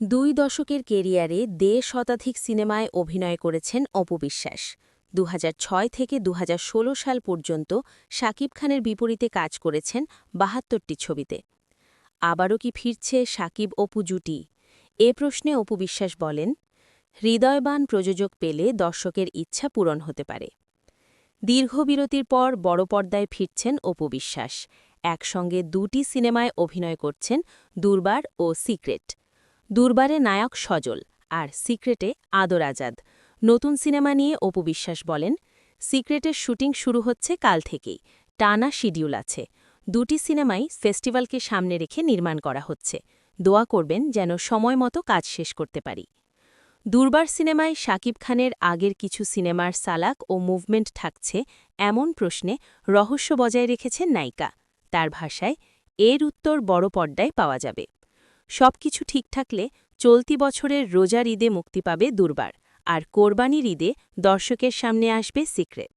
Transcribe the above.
দুই দশকের কেরিয়ারে দেড় শতাধিক সিনেমায় অভিনয় করেছেন অপবিশ্বাস দু হাজার ছয় থেকে দু হাজার ষোলো সাল পর্যন্ত শাকিব খানের বিপরীতে কাজ করেছেন বাহাত্তরটি ছবিতে। আবারও কি ফিরছে শাকিব অপু জুটি? এ প্রশ্নে অপু বিশ্বাস বলেন, হৃদয়বান প্রযোজক পেলে দর্শকের ইচ্ছা পূরণ হতে পারে। দীর্ঘ বিরতির পর বড় পর্দায় ফিরছেন অপু বিশ্বাস। একসঙ্গে দুটি সিনেমায় অভিনয় করছেন দুর্বার ও সিক্রেট। দুর্বারে নায়ক সজল আর সিক্রেটে আদর আজাদ। নতুন সিনেমা নিয়ে অপু বিশ্বাস বলেন, সিক্রেটের শুটিং শুরু হচ্ছে কাল থেকেই, টানা শিডিউল আছে। দুটি সিনেমাই ফেস্টিভ্যালকে সামনে রেখে নির্মাণ করা হচ্ছে। দোয়া করবেন যেন সময় মতো কাজ শেষ করতে পারি। দুর্বার সিনেমায় শাকিব খানের আগের কিছু সিনেমার সালাক ও মুভমেন্ট থাকছে এমন প্রশ্নে রহস্য বজায় রেখেছেন নায়িকা। তার ভাষায়, এর উত্তর বড় পর্দায় পাওয়া যাবে। সবকিছু ঠিক থাকলে চলতি বছরের রোজার ঈদে মুক্তি পাবে দুর্বার, আর কোরবানির ঈদে দর্শকের সামনে আসবে সিক্রেট।